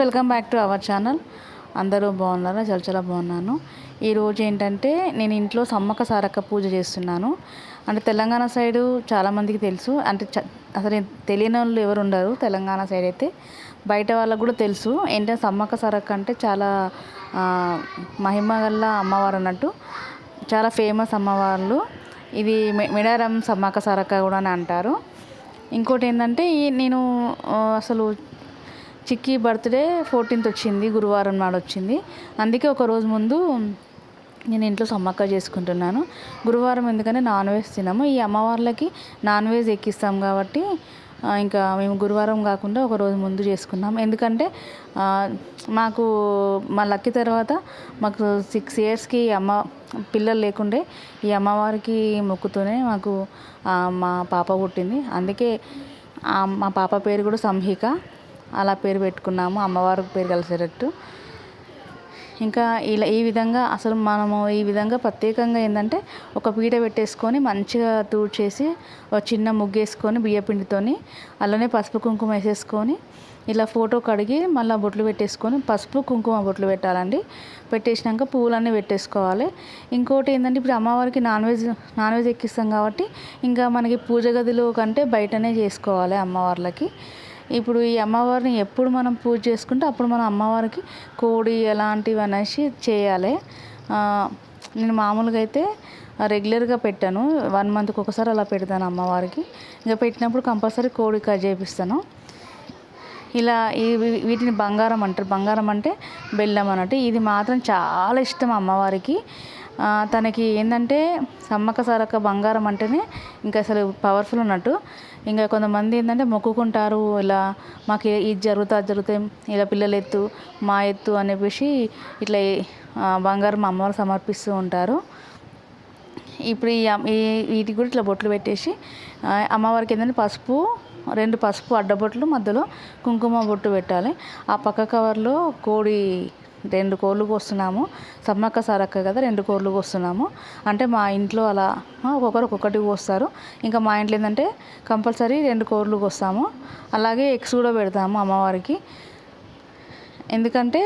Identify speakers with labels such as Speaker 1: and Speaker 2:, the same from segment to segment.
Speaker 1: Welcome back to our channel అందరూ బాగున్నారా? చాలా చాలా బాగున్నాను. ఈరోజు ఏంటంటే నేను ఇంట్లో సమ్మక్క సారక్క పూజ చేస్తున్నాను. అంటే తెలంగాణ సైడు చాలామందికి తెలుసు. అంటే చ అసలు తెలియని వాళ్ళు ఎవరు ఉండరు తెలంగాణ సైడ్ అయితే. బయట వాళ్ళకు కూడా తెలుసు. ఏంటంటే సమ్మక్క సారక్క అంటే చాలా మహిమ గల అమ్మవారు అన్నట్టు. చాలా ఫేమస్ అమ్మవార్లు. ఇది మిడారం మెడారం సమ్మక్క సారక్క కూడా అని అంటారు. ఇంకోటి ఏంటంటే ఈ నేను అసలు చిక్కీ బర్త్డే ఫోర్టీన్త్ వచ్చింది గురువారం నాడు వచ్చింది. అందుకే ఒక రోజు ముందు నేను ఇంట్లో సమ్మక్క చేసుకుంటున్నాను. గురువారం ఎందుకంటే నాన్ వెజ్ తినము. ఈ అమ్మవార్లకి నాన్ వెజ్ ఎక్కిస్తాం కాబట్టి ఇంకా మేము గురువారం కాకుండా ఒక రోజు ముందు చేసుకున్నాం. ఎందుకంటే మాకు మా లక్కి తర్వాత మాకు సిక్స్ ఇయర్స్కి అమ్మ పిల్లలు లేకుండే ఈ అమ్మవారికి మొక్కుతూనే మాకు మా పాప పుట్టింది. అందుకే మా పాప పేరు కూడా సంహిక. అలా పేరు పెట్టుకున్నాము అమ్మవారి పేరు కలిసేటట్టు. ఇంకా ఇలా ఈ విధంగా అసలు మనము ఈ విధంగా ప్రత్యేకంగా ఏంటంటే ఒక పీట పెట్టేసుకొని మంచిగా తూడ్చేసి ఒక చిన్న ముగ్గేసుకొని బియ్యపిండితోని అలానే పసుపు కుంకుమ వేసేసుకొని ఇలా ఫోటో కడిగి మళ్ళీ బొట్లు పెట్టేసుకొని పసుపు కుంకుమ బొట్లు పెట్టాలండి. పెట్టేసినాక పువ్వులన్నీ పెట్టేసుకోవాలి. ఇంకోటి ఏంటంటే ఇప్పుడు అమ్మవారికి నాన్ వెజ్ నాన్ వెజ్ ఎక్కిస్తాం కాబట్టి ఇంకా మనకి పూజ గదిలో కంటే బయటనే చేసుకోవాలి అమ్మవార్లకి. ఇప్పుడు ఈ అమ్మవారిని ఎప్పుడు మనం పూజ చేసుకుంటే అప్పుడు మనం అమ్మవారికి కోడి ఎలాంటివి అనేసి చేయాలి. నేను మామూలుగా అయితే రెగ్యులర్గా పెట్టాను. వన్ మంత్కి ఒకసారి అలా పెడతాను అమ్మవారికి. ఇంకా పెట్టినప్పుడు కంపల్సరీ కోడి కట్ చేపిస్తాను. ఇలా వీటిని బంగారం అంటారు. బంగారం అంటే బెల్లం అన్నట్టు. ఇది మాత్రం చాలా ఇష్టం అమ్మవారికి. తనకి ఏంటంటే సమ్మక్క సారక్క బంగారం అంటేనే ఇంకా అసలు పవర్ఫుల్ ఉన్నట్టు. ఇంకా కొంతమంది ఏంటంటే మొక్కుకుంటారు ఇలా మాకు ఇది జరుగుతా అది జరుగుతాయి ఇలా పిల్లల ఎత్తు మా ఎత్తు అని చెప్పేసి ఇట్లా బంగారం అమ్మవారు సమర్పిస్తూ ఉంటారు. ఇప్పుడు ఈ వీటికి కూడా ఇట్లా బొట్లు పెట్టేసి అమ్మవారికి ఏంటంటే పసుపు రెండు పసుపు అడ్డబొట్లు మధ్యలో కుంకుమ బొట్టు పెట్టాలి. ఆ పక్క కవర్లో కోడి రెండు కోళ్ళు కోస్తున్నాము. సమ్మక్క సారక్క కదా రెండు కోళ్ళు కోస్తున్నాము. అంటే మా ఇంట్లో అలా ఒక్కొక్కరు ఒక్కొక్కటి కోస్తారు. ఇంకా మా ఇంట్లో ఏంటంటే కంపల్సరీ రెండు కోళ్ళు కోస్తాము. అలాగే ఎగ్స్ కూడా పెడతాము అమ్మవారికి. ఎందుకంటే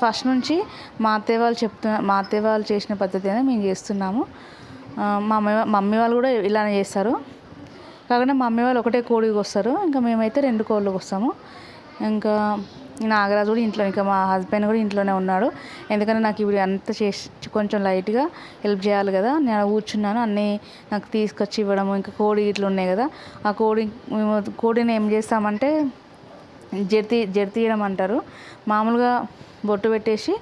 Speaker 1: ఫస్ట్ నుంచి మా అత్తయ్య వాళ్ళు చెప్తున్న మా అత్తయ్య వాళ్ళు చేసిన పద్ధతి అనేది మేము చేస్తున్నాము. మా అమ్మ మా మమ్మీ వాళ్ళు కూడా ఇలానే చేస్తారు. కాకుండా మా మమ్మీ వాళ్ళు ఒకటే కోడికి వస్తారు ఇంకా మేమైతే రెండు కోళ్ళకి వస్తాము ఇంకా నాగరాజు కూడా ఇంట్లో ఇంకా మా హస్బెండ్ కూడా ఇంట్లోనే ఉన్నాడు. ఎందుకంటే నాకు ఇప్పుడు అంత చేసి కొంచెం లైట్గా హెల్ప్ చేయాలి కదా. నేను కూర్చున్నాను అన్నీ నాకు తీసుకొచ్చి ఇవ్వడము ఇంకా కోడి ఇట్లా ఉన్నాయి కదా. ఆ కోడి మేము కోడిని ఏం చేస్తామంటే జర్తి జర్తీయడం అంటారు. మామూలుగా బొట్టు పెట్టేసి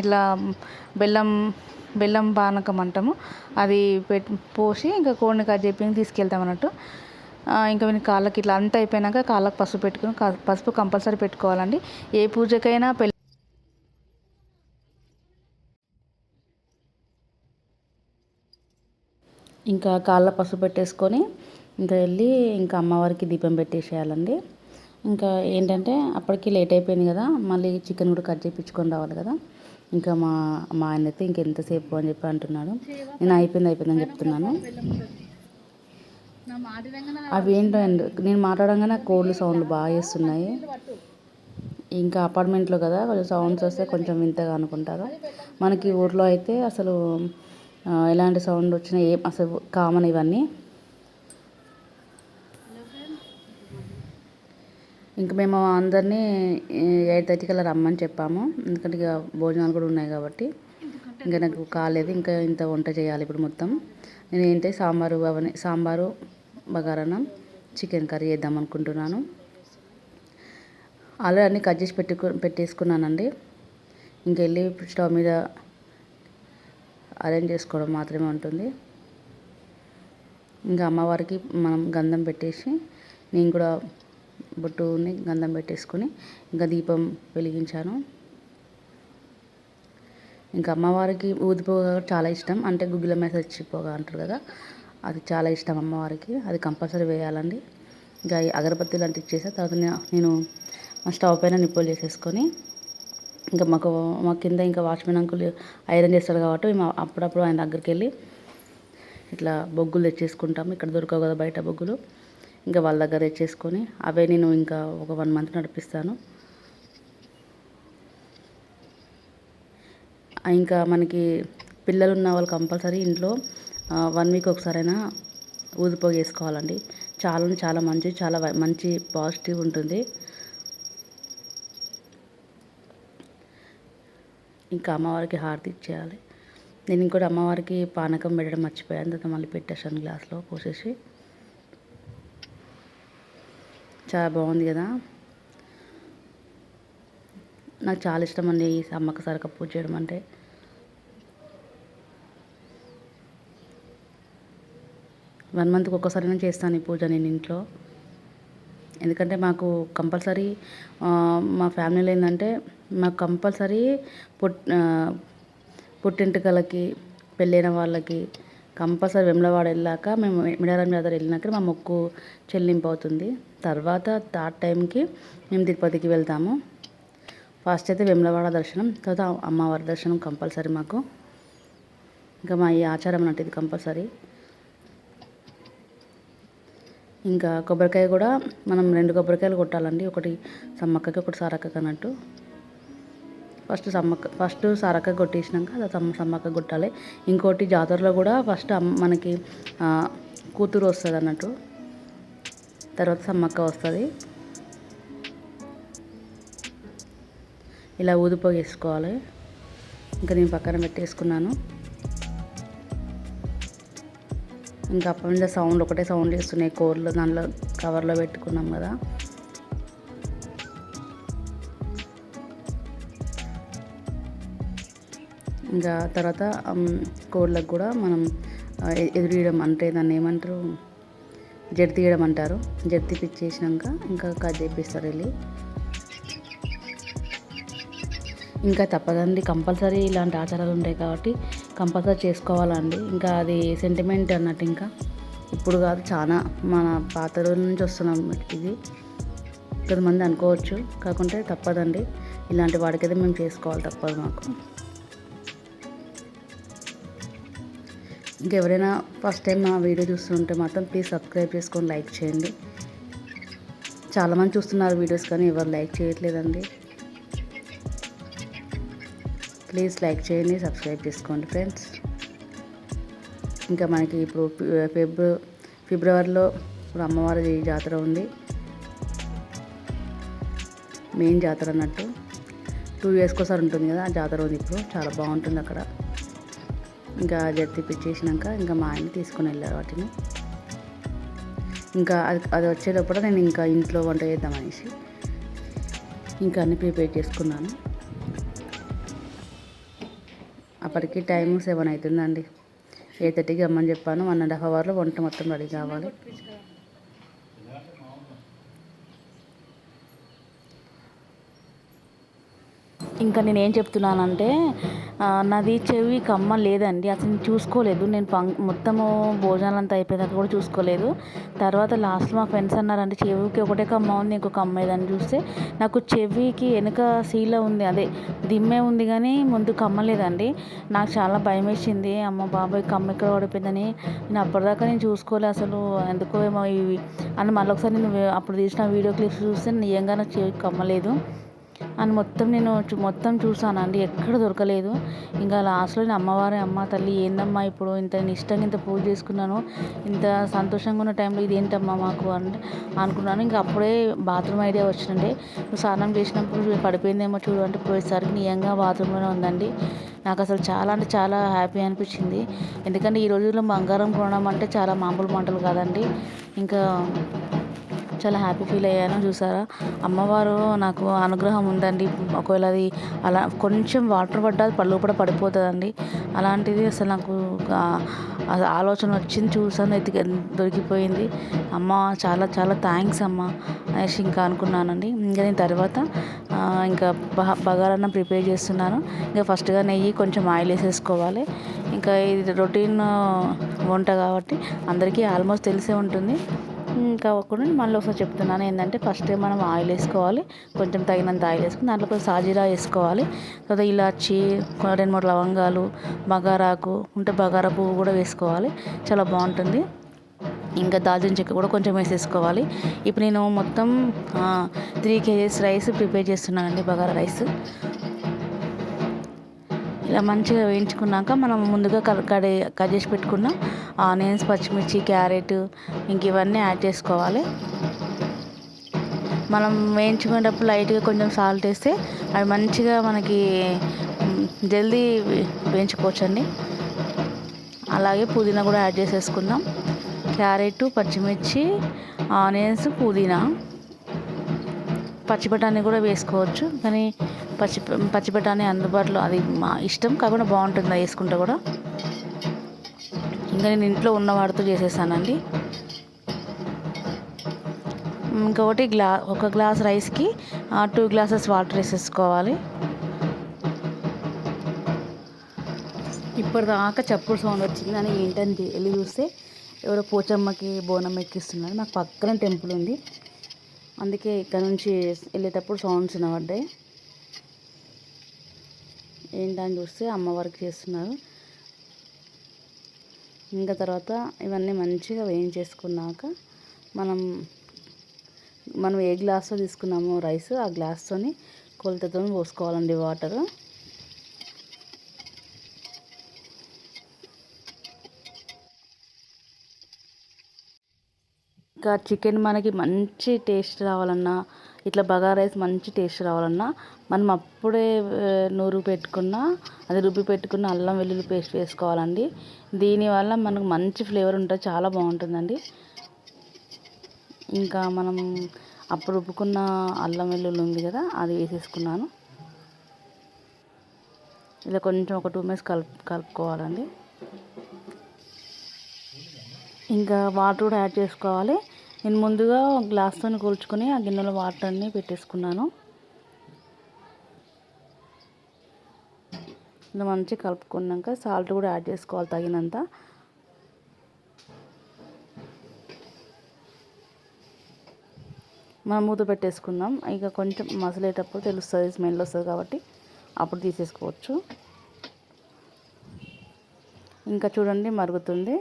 Speaker 1: ఇట్లా బెల్లం బెల్లం పానకం అంటాము. అది పెట్టి పోసి ఇంకా కోడిని కట్ చెప్పి తీసుకెళ్తాం అన్నట్టు. ఇంకా వీని కాళ్ళకి ఇట్లా అంతా అయిపోయినాక కాళ్ళకి పసుపు పెట్టుకుని పసుపు కంపల్సరీ పెట్టుకోవాలండి. ఏ పూజకైనా పెళ్ళి ఇంకా కాళ్ళ పసుపు పెట్టేసుకొని ఇంకా వెళ్ళి ఇంకా అమ్మవారికి దీపం పెట్టేసేయాలండి. ఇంకా ఏంటంటే అప్పటికి లేట్ అయిపోయింది కదా మళ్ళీ చికెన్ కూడా కట్ చేయించుకొని రావాలి కదా. ఇంకా మా మా ఆయన అయితే ఇంకెంతసేపు అని చెప్పి అంటున్నాడు. నేను అయిపోయింది అయిపోయిందని చెప్తున్నాను. అవి ఏంటండి నేను మాట్లాడంగానే కోళ్ళు సౌండ్లు బాగా చేస్తున్నాయి. ఇంకా అపార్ట్మెంట్లో కదా కొంచెం సౌండ్స్ వస్తే కొంచెం వింతగా అనుకుంటారు. మనకి ఊర్లో అయితే అసలు ఎలాంటి సౌండ్ వచ్చినా ఏం అసలు కామన్ ఇవన్నీ. ఇంక మేము అందరినీ ఎయిట్ థర్టీకి అలా రమ్మని చెప్పాము. ఎందుకంటే ఇక భోజనాలు కూడా ఉన్నాయి కాబట్టి. ఇంకా నాకు కాలేదు ఇంకా ఇంత వంట చేయాలి ఇప్పుడు మొత్తం. నేను ఏంటంటే సాంబారు అవన్నీ సాంబారు బగారన్నం చికెన్ కర్రీ చేద్దాం అనుకుంటున్నాను. ఆల్రెడీ అన్నీ కట్ చేసి పెట్టుకు పెట్టేసుకున్నానండి. ఇంకెళ్ళి స్టవ్ మీద అరేంజ్ చేసుకోవడం మాత్రమే ఉంటుంది. ఇంకా అమ్మవారికి మనం గంధం పెట్టేసి నేను కూడా బొట్టుని గంధం పెట్టేసుకొని ఇంకా దీపం వెలిగించాను. ఇంకా అమ్మవారికి ఊదిపోగా చాలా ఇష్టం. అంటే గుగ్గిల మీద చచ్చిపోగా అంటారు కదా అది చాలా ఇష్టం అమ్మవారికి. అది కంపల్సరీ వేయాలండి. ఇంకా ఈ లాంటివి అంటే తర్వాత నేను మా స్టవ్ పైన నిప్పులు చేసేసుకొని ఇంకా మాకు మా కింద ఇంకా వాచ్మెన్ అంకుల్ ఐరన్ చేస్తారు కాబట్టి మేము అప్పుడప్పుడు ఆయన దగ్గరికి వెళ్ళి ఇట్లా బొగ్గులు తెచ్చేసుకుంటాము ఇక్కడ దొరకవు కదా బయట బొగ్గులు. ఇంకా వాళ్ళ దగ్గర తెచ్చేసుకొని అవే నేను ఇంకా ఒక వన్ మంత్ నడిపిస్తాను. ఇంకా మనకి పిల్లలు ఉన్న వాళ్ళు కంపల్సరీ ఇంట్లో వన్ వీక్ ఒకసారైనా ఊదిపోగు వేసుకోవాలండి చాలా చాలా మంచి చాలా మంచి పాజిటివ్ ఉంటుంది. ఇంకా అమ్మవారికి హారతి ఇచ్చేయాలి. నేను ఇంకోటి అమ్మవారికి పానకం పెట్టడం మర్చిపోయాను. తర్వాత మళ్ళీ పెట్టేసాను గ్లాస్లో పోసేసి. చాలా బాగుంది కదా. నాకు చాలా ఇష్టం అండి ఈ అమ్మక సరక పూజ చేయడం అంటే. వన్ మంత్కి ఒక్కసారైనా చేస్తాను ఈ పూజ నేను ఇంట్లో. ఎందుకంటే మాకు కంపల్సరీ మా ఫ్యామిలీలో ఏంటంటే మాకు కంపల్సరీ పుట్ పుట్టింటికలకి పెళ్ళైన వాళ్ళకి కంపల్సరీ వెమ్లవాడ వెళ్ళాక మేము మిడారం జాతర వెళ్ళినాక మా మొక్కు చెల్లింపు అవుతుంది. తర్వాత థర్డ్ టైంకి మేము తిరుపతికి వెళ్తాము. ఫస్ట్ అయితే వెమ్లవాడ దర్శనం తర్వాత అమ్మవారి దర్శనం కంపల్సరీ మాకు. ఇంకా మా ఈ ఆచారం అంటే ఇది కంపల్సరీ. ఇంకా కొబ్బరికాయ కూడా మనం రెండు కొబ్బరికాయలు కొట్టాలండి. ఒకటి సమ్మక్కకి ఒకటి సారక్కకి అన్నట్టు. ఫస్ట్ సమ్మక్క ఫస్ట్ సారక్క కొట్టేసినాక సమ్మ సమ్మక్క కొట్టాలి. ఇంకోటి జాతరలో కూడా ఫస్ట్ మనకి కూతురు వస్తుంది అన్నట్టు. తర్వాత సమ్మక్క వస్తుంది. ఇలా ఊదిపోగేసుకోవాలి ఇంకా నేను పక్కన పెట్టేసుకున్నాను. ఇంకా అప్పటి నుంచి సౌండ్ ఒకటే సౌండ్ చేస్తున్నాయి. కూరలు దాంట్లో కవర్లో పెట్టుకున్నాం కదా. ఇంకా తర్వాత కోళ్ళకు కూడా మనం ఎదురీయడం అంటే దాన్ని ఏమంటారు? జడి తీయడం అంటారు. జడి తీపిచ్చేసినాక ఇంకా కట్ చేపిస్తారు వెళ్ళి. ఇంకా తప్పదండి. కంపల్సరీ ఇలాంటి ఆచారాలు ఉంటాయి కాబట్టి కంపల్సరీ చేసుకోవాలండి. ఇంకా అది సెంటిమెంట్ అన్నట్టు ఇంకా. ఇప్పుడు కాదు చాలా మన పాత రోజుల నుంచి వస్తున్నాం ఇది. కొంతమంది అనుకోవచ్చు. కాకుంటే తప్పదండి. ఇలాంటి వాడికైతే మేము చేసుకోవాలి తప్పదు మాకు. ఇంకెవరైనా ఫస్ట్ టైం మా వీడియో చూస్తుంటే మాత్రం ప్లీజ్ సబ్స్క్రైబ్ చేసుకొని లైక్ చేయండి. చాలామంది చూస్తున్నారు వీడియోస్ కానీ ఎవరు లైక్ చేయట్లేదండి. ప్లీజ్ లైక్ చేయండి సబ్స్క్రైబ్ చేసుకోండి ఫ్రెండ్స్. ఇంకా మనకి ఇప్పుడు ఫిబ్ర ఫిబ్రవరిలో ఇప్పుడు అమ్మవారి జాతర ఉంది. మెయిన్ జాతర అన్నట్టు. టూ ఇయర్స్కి ఒకసారి ఉంటుంది కదా ఆ జాతర ఉంది ఇప్పుడు. చాలా బాగుంటుంది అక్కడ. ఇంకా జర్తి పిచ్చేసినాక ఇంకా మా ఆయన తీసుకుని వెళ్ళారు వాటిని. ఇంకా అది అది వచ్చేటప్పుడు నేను ఇంకా ఇంట్లో వంట చేద్దామనేసి ఇంకా అన్ని ప్రిపేర్ చేసుకున్నాను. అప్పటికి టైం సెవెన్ అవుతుందండి. ఎయిట్ థర్టీకి రమ్మని చెప్పాను. వన్ అండ్ హాఫ్ అవర్లో వంట మొత్తం రెడీ కావాలి. ఇంకా నేను ఏం చెప్తున్నానంటే నాది చెవి కమ్మ లేదండి. అసలు చూసుకోలేదు. నేను పం మొత్తము భోజనాలు అంతా అయిపోయేదాకా కూడా చూసుకోలేదు. తర్వాత లాస్ట్ మా ఫ్రెండ్స్ అన్నారంటే చెవికి ఒకటే కమ్మ ఉంది ఇంకో కమ్మ ఏదని చూస్తే నాకు చెవికి వెనుక సీల ఉంది. అదే దిమ్మే ఉంది కానీ ముందు కమ్మ లేదండి. నాకు చాలా భయం వేసింది. అమ్మ బాబాయ్ కమ్మ ఎక్కడ పడిపోయిందని నేను అప్పటిదాకా నేను చూసుకోలేదు అసలు. ఎందుకో ఏమో ఇవి అని మళ్ళీ ఒకసారి నేను అప్పుడు తీసిన వీడియో క్లిప్స్ చూస్తే నిజంగా నాకు చెవికి కమ్మలేదు అని మొత్తం నేను మొత్తం చూసానండి ఎక్కడ దొరకలేదు. ఇంకా లాస్ట్లో నేను అమ్మవారి అమ్మ తల్లి ఏందమ్మా ఇప్పుడు ఇంత ఇష్టంగా ఇంత పూజ చేసుకున్నాను ఇంత సంతోషంగా ఉన్న టైంలో ఇది ఏంటమ్మా మాకు అని అనుకున్నాను. ఇంకా అప్పుడే బాత్రూమ్ ఐడియా వచ్చిందండి. స్నానం చేసినప్పుడు పడిపోయిందేమో చూడు అంటే పోయేసరికి నియంగా బాత్రూంలోనే ఉందండి. నాకు అసలు చాలా అంటే చాలా హ్యాపీ అనిపించింది. ఎందుకంటే ఈ రోజుల్లో బంగారం కొనడం అంటే చాలా మామూలు మంటలు కాదండి. ఇంకా చాలా హ్యాపీ ఫీల్ అయ్యాను చూసారా? అమ్మవారు నాకు అనుగ్రహం ఉందండి. ఒకవేళ అది అలా కొంచెం వాటర్ పడ్డా పళ్ళు కూడా పడిపోతుందండి. అలాంటిది అసలు నాకు ఆలోచన వచ్చింది చూసాను ఎత్తి దొరికిపోయింది. అమ్మ చాలా చాలా థ్యాంక్స్ అమ్మ అనేసి ఇంకా అనుకున్నానండి. ఇంకా నేను తర్వాత ఇంకా బగారన్నం ప్రిపేర్ చేస్తున్నాను. ఇంకా ఫస్ట్గా నెయ్యి కొంచెం ఆయిల్ వేసేసుకోవాలి. ఇంకా ఇది రొటీన్ వంట కాబట్టి అందరికీ ఆల్మోస్ట్ తెలిసే ఉంటుంది. ఇంకా కూడా మళ్ళీ ఒకసారి చెప్తున్నాను. ఏంటంటే ఫస్ట్ మనం ఆయిల్ వేసుకోవాలి. కొంచెం తగినంత ఆయిల్ వేసుకుని దాంట్లో కొంచెం సాజీరా వేసుకోవాలి. తర్వాత ఇలాచి రెండు మూడు లవంగాలు బగారాకు ఉంటే బగారా పువ్వు కూడా వేసుకోవాలి. చాలా బాగుంటుంది. ఇంకా దాల్చిన చెక్క కూడా కొంచెం వేసేసుకోవాలి. ఇప్పుడు నేను మొత్తం త్రీ కేజీస్ రైస్ ప్రిపేర్ చేస్తున్నానండి బగారా రైస్. ఇలా మంచిగా వేయించుకున్నాక మనం ముందుగా కడే కట్ చేసి పెట్టుకున్న ఆనియన్స్ పచ్చిమిర్చి క్యారెట్ ఇంక ఇవన్నీ యాడ్ చేసుకోవాలి. మనం వేయించుకునేటప్పుడు లైట్గా కొంచెం సాల్ట్ వేస్తే అవి మంచిగా మనకి జల్దీ వేయించుకోవచ్చండి. అలాగే పుదీనా కూడా యాడ్ చేసేసుకుందాం. క్యారెట్ పచ్చిమిర్చి ఆనియన్స్ పుదీనా. పచ్చి బఠానీ కూడా వేసుకోవచ్చు. కానీ పచ్చి పచ్చి బఠానీ అందుబాటులో అది మా ఇష్టం కాకుండా బాగుంటుంది వేసుకుంటే కూడా. ఇంకా నేను ఇంట్లో ఉన్న వాటితో చేసేసానండి. ఇంకొకటి గ్లా ఒక గ్లాస్ రైస్కి టూ గ్లాసెస్ వాటర్ వేసేసుకోవాలి. ఇప్పటిదాకా చప్పుడు సౌండ్ వచ్చింది. అని ఏంటని వెళ్ళి చూస్తే ఎవరో పోచమ్మకి బోనం ఎక్కిస్తున్నారు. నాకు పక్కన టెంపుల్ ఉంది. అందుకే ఇక్కడ నుంచి వెళ్ళేటప్పుడు సౌండ్స్ వినబడ్డాయి. ఏంటని చూస్తే అమ్మవారికి చేస్తున్నారు. ఇంకా తర్వాత ఇవన్నీ మంచిగా వేయించేసుకున్నాక మనం మనం ఏ గ్లాస్తో తీసుకున్నామో రైస్ ఆ గ్లాస్తోని కొలతతో పోసుకోవాలండి వాటర్. ఇంకా చికెన్ మనకి మంచి టేస్ట్ రావాలన్నా ఇట్లా బగారా రైస్ మంచి టేస్ట్ రావాలన్నా మనం అప్పుడే నూరు పెట్టుకున్న అది రుబ్బి పెట్టుకున్న అల్లం వెల్లుల్లి పేస్ట్ వేసుకోవాలండి. దీనివల్ల మనకు మంచి ఫ్లేవర్ ఉంటుంది చాలా బాగుంటుందండి. ఇంకా మనం అప్పుడు రుబ్బుకున్న అల్లం వెల్లుల్లి ఉంది కదా అది వేసేసుకున్నాను. ఇలా కొంచెం ఒక టూ మినిట్స్ కలుపు కలుపుకోవాలండి. ఇంకా వాటర్ కూడా యాడ్ చేసుకోవాలి. నేను ముందుగా గ్లాస్తో కూల్చుకొని ఆ గిన్నెలో వాటర్ అన్నీ పెట్టేసుకున్నాను. ఇలా మంచిగా కలుపుకున్నాక సాల్ట్ కూడా యాడ్ చేసుకోవాలి తగినంత. మనం మూత పెట్టేసుకుందాం. ఇక కొంచెం మసలేటప్పుడు తెలుస్తుంది స్మెల్ వస్తుంది కాబట్టి అప్పుడు తీసేసుకోవచ్చు. ఇంకా చూడండి మరుగుతుంది.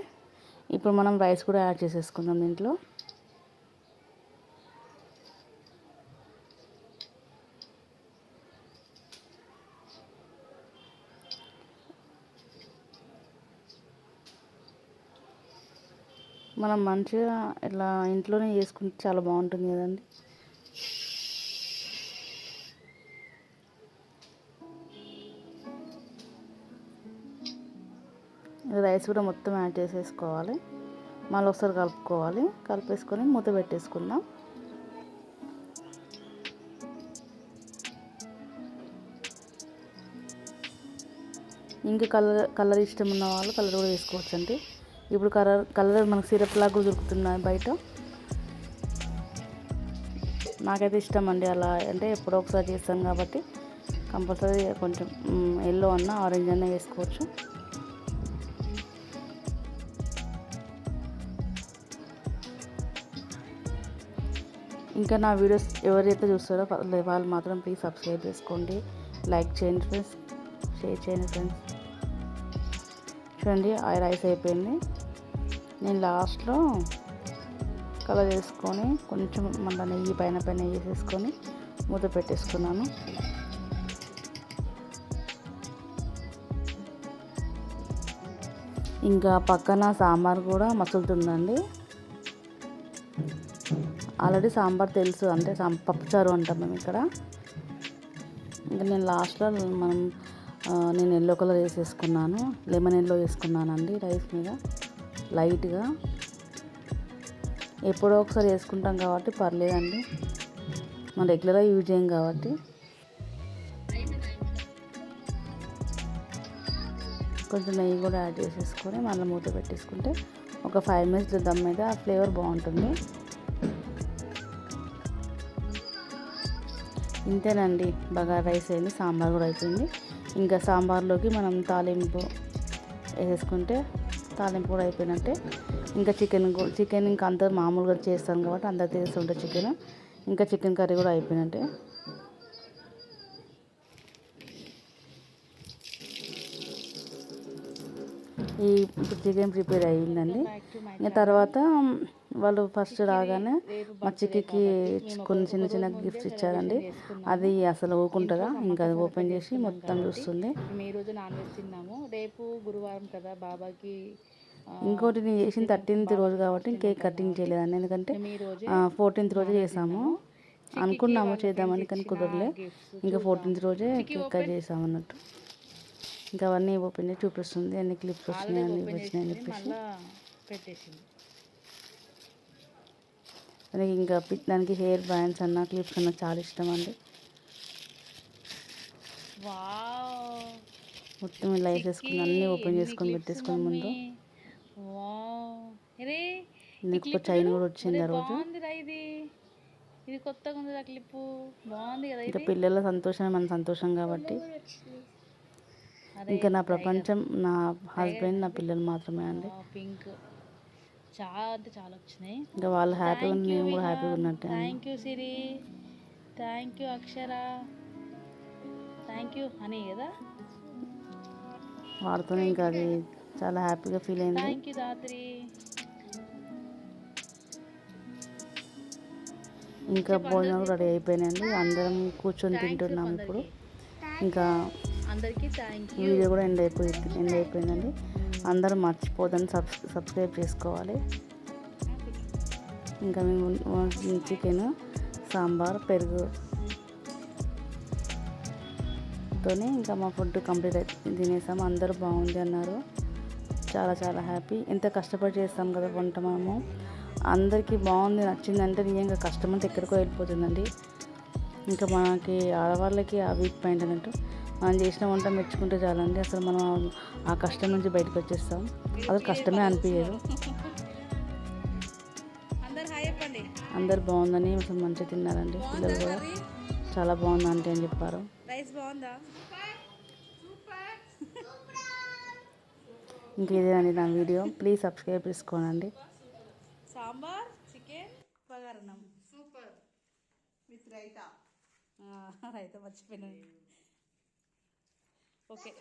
Speaker 1: ఇప్పుడు మనం రైస్ కూడా యాడ్ చేసేసుకుందాం దీంట్లో. మనం మంచిగా ఇట్లా ఇంట్లోనే చేసుకుంటే చాలా బాగుంటుంది కదండి. రైస్ కూడా మొత్తం యాడ్ చేసేసుకోవాలి. మళ్ళీ ఒకసారి కలుపుకోవాలి. కలిపేసుకొని మూత పెట్టేసుకుందాం. ఇంకా కలర్ కలర్ ఇష్టం ఉన్న వాళ్ళు కలర్ కూడా వేసుకోవచ్చండి. ఇప్పుడు కలర్ కలర్ మనకు సిరప్ లాగా దొరుకుతున్నాయి బయట. నాకైతే ఇష్టం అండి అలా. అంటే ఎప్పుడో ఒకసారి చేస్తాను కాబట్టి కంపల్సరీ కొంచెం ఎల్లో అన్న ఆరెంజ్ అన్న వేసుకోవచ్చు. ఇంకా నా వీడియోస్ ఎవరైతే చూస్తారో వాళ్ళు మాత్రం ప్లీజ్ సబ్స్క్రైబ్ చేసుకోండి. లైక్ చేయండి ఫ్రెండ్స్ షేర్ చేయండి ఫ్రెండ్స్ చూడండి ఆ రైస్ అయిపోయింది. నేను లాస్ట్లో కలర్ వేసుకొని కొంచెం మన నెయ్యి పైన పైన వేసేసుకొని మూత పెట్టేసుకున్నాను. ఇంకా పక్కన సాంబార్ కూడా మసులుతుందండి. ఆల్రెడీ సాంబార్ తెలుసు అంటే పప్పుచారు అంటాం మేము ఇక్కడ. ఇంకా నేను లాస్ట్లో మనం నేను ఎల్లో కలర్ వేసేసుకున్నాను లెమన్ ఎల్లో వేసుకున్నానండి రైస్ మీద లైట్గా. ఎప్పుడో ఒకసారి వేసుకుంటాం కాబట్టి పర్లేదండి. మనం రెగ్యులర్గా యూజ్ చేయం కాబట్టి. కొంచెం నెయ్యి కూడా యాడ్ చేసేసుకొని మళ్ళీ మూత పెట్టేసుకుంటే ఒక ఫైవ్ మినిట్స్ దమ్ మీద ఆ ఫ్లేవర్ బాగుంటుంది. ఇంతేనండి. బాగా రైస్ అయింది సాంబార్ కూడా అయిపోయింది. ఇంకా సాంబార్లోకి మనం తాలింపు వేసేసుకుంటే తాలింపు కూడా అయిపోయినట్టే ఇంకా చికెన్ చికెన్ ఇంకా అందరు మామూలుగా చేస్తాం కాబట్టి అందరు ఉంటుంది చికెన్. ఇంకా చికెన్ కర్రీ కూడా అయిపోయినట్టే. ఈ చికెన్ ప్రిపేర్ అయ్యిందండి. ఇంకా తర్వాత వాళ్ళు ఫస్ట్ రాగానే మా చిక్కికి కొన్ని చిన్న చిన్న గిఫ్ట్స్ ఇచ్చారండి. అది అసలు ఊకుంటుందా? ఇంకా అది ఓపెన్ చేసి మొత్తం చూస్తుంది.
Speaker 2: ఈ రోజు నాన్ వెజ్ తిన్నాము రేపు గురువారం కదా బాబాకి
Speaker 1: ఇంకోటి నేను చేసిన థర్టీన్త్ రోజు కాబట్టి కేక్ కటింగ్ చేయలేదండి. ఎందుకంటే ఫోర్టీన్త్ రోజే చేసాము. అనుకున్నాము చేద్దామని కానీ కుదరలే. ఇంకా ఫోర్టీన్త్ రోజే కేక్ కట్ చేసాము అన్నట్టు ఇంకా అవన్నీ ఓపెన్ చేసి చూపిస్తుంది. అన్ని క్లిప్స్ వచ్చినాయి అన్ని వచ్చినాయి అని చెప్పేసి.
Speaker 2: పెట్టేసింది.
Speaker 1: దానికి ఇంకా దానికి హెయిర్ బ్యాండ్స్ అన్న క్లిప్స్ అన్న చాలా ఇష్టం అండి. మొత్తం ఇలా వేసేసుకుని అన్నీ ఓపెన్ చేసుకొని పెట్టేసుకుని ముందు. చైన్ కూడా వచ్చింది ఆ రోజు.
Speaker 2: ఇది. కొత్తగా ఉంది ఆ క్లిప్ బాగుంది కదా
Speaker 1: ఇంకా పిల్లల సంతోషమే మన సంతోషం కాబట్టి. ఇంకా నా ప్రపంచం నా హస్బెండ్ నా పిల్లలు మాత్రమే అండి.
Speaker 2: పింక్ చాలా అంటే చాలా వచ్చినాయి.
Speaker 1: ఇంకా వాళ్ళు హ్యాపీగా ఉంది నేను కూడా హ్యాపీగా ఉన్నట్టే.
Speaker 2: Thank you Siri thank you Akshara thank you అని కదా?
Speaker 1: వాడుతూనే ఇంకా అది చాలా హ్యాపీగా ఫీల్ అయింది.
Speaker 2: థ్యాంక్ యూ దాత్రి
Speaker 1: ఇంకా భోజనం రెడీ అయిపోయినాయండి. అందరం కూర్చొని తింటున్నాం ఇప్పుడు. ఇంకా
Speaker 2: అందరికీ థ్యాంక్ యూ
Speaker 1: వీడియో కూడా ఎండ్ అయిపోయింది ఎండ్ అయిపోయిందండి. అందరూ మర్చిపోదని సబ్ సబ్స్క్రైబ్ చేసుకోవాలి. ఇంకా మేము చికెన్ సాంబార్ పెరుగు తోనే ఇంకా మా ఫుడ్ కంప్లీట్ అయి తినేసాము. అందరూ బాగుంది అన్నారు. చాలా చాలా హ్యాపీ ఎంత కష్టపడి చేస్తాం కదా వంట మనము. అందరికీ బాగుంది నచ్చిందంటే నిజంగా కష్టం అంటే ఎక్కడికో వెళ్ళిపోతుందండి. ఇంకా మనకి ఆడవాళ్ళకి ఆ వీక్ పాయింట్ అన్నట్టు. మనం చేసిన వంట మెచ్చుకుంటే చాలండి. అసలు మనం ఆ కష్టం నుంచి బయటకు వచ్చేస్తాం. అది కష్టమే అనిపించదు
Speaker 2: అందరు
Speaker 1: బాగుందని అసలు మంచిగా తిన్నారండి పిల్లలు కూడా. చాలా బాగుంది అంటే అని చెప్పారు.
Speaker 2: రైస్ బాగుందా?
Speaker 1: ఇంక ఇదేనండి నా వీడియో. ప్లీజ్ సబ్స్క్రైబ్ చేసుకోనండి.
Speaker 2: Sambar chicken
Speaker 3: super. With raita.
Speaker 2: Raita మర్చిపోయినాను. Okay.